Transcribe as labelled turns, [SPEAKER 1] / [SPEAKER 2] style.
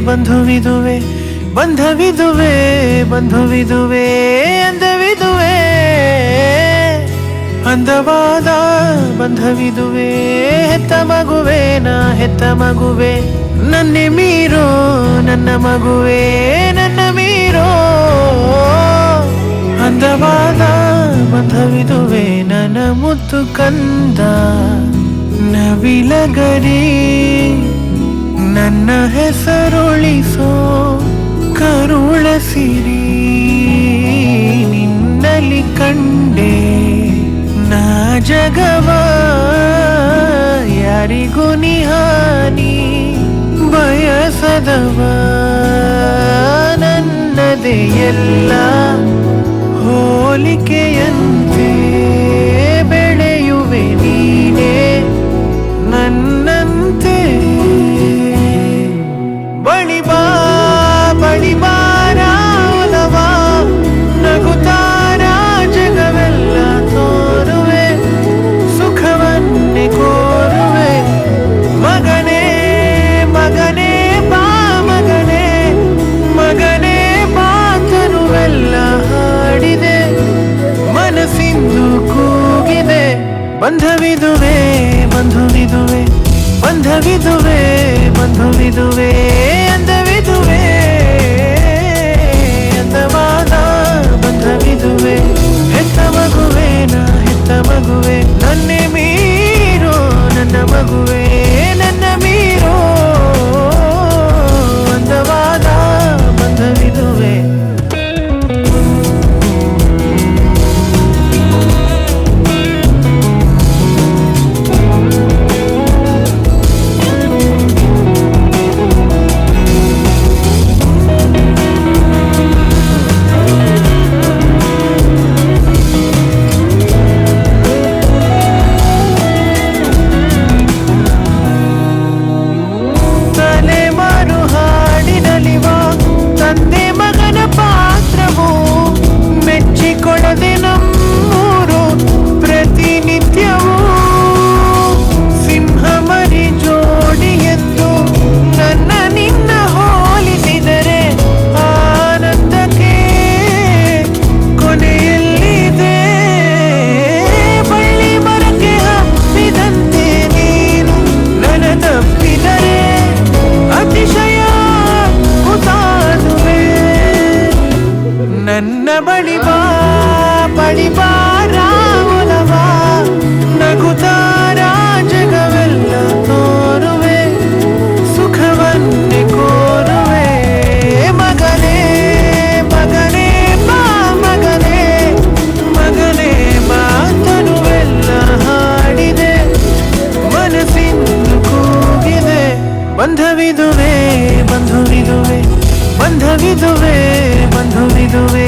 [SPEAKER 1] ಬಂಧುವಿದುವೆ, ಬಂಧವಿದುವೆ, ಬಂಧುವಿದುವೆ ಅಂದವಿದುವೆ ಅಂದವಾದ ಬಂಧವಿದುವೆ, ಹೆತ್ತ ಮಗುವೆ, ನಾ ಹೆತ್ತ ಮಗುವೆ. ನನ್ನ ಮೀರೋ, ನನ್ನ ಮಗುವೆ, ನನ್ನ ಮೀರೋ. ಅಂದವಾದ ಬಂಧವಿದುವೆ, ನನ್ನ ಮುತ್ತು ಕಂದ ನವಿಲಗರಿ. ನನ್ನ ಹೆಸರುಳಿಸೋ ಕರುಳ ಸಿರಿ ನಿನ್ನಲಿ ಕಂಡೆ ನಾ ಜಗವ. ಯಾರಿಗೂ ನಿಹಾನಿ ಬಯಸದವ. ನನ್ನದೇ ಎಲ್ಲ. ಬಂಧವಿದುವೆ ಬಂಧುವಿದುವೆ ಬಂಧವಿದುವೆ ಬಂಧುವಿದುವೆ. ಬಳಿ ಬಾ ಬಳಿ ಬಾ ರಾಮನವ ನಗುತ್ತಾರ ಜಗವೆಲ್ಲ ತೋರುವೆ, ಸುಖವನ್ನೇ ಕೋರುವೆ. ಮಗನೇ ಮಗನೇ ಬಾ, ಮಗನೇ. ಮಗನೇ ಮಾತನುವೆಲ್ಲ ಹಾಡಿದೆ. ಮನಸ್ಸಿನ್ನು ಕೂಗಿದೆ. ಬಂಧವಿದುವೆ, ಬಂಧುವಿದುವೆ ಬಂಧವಿದುವೆ, ಬಂಧುವಿದುವೆ.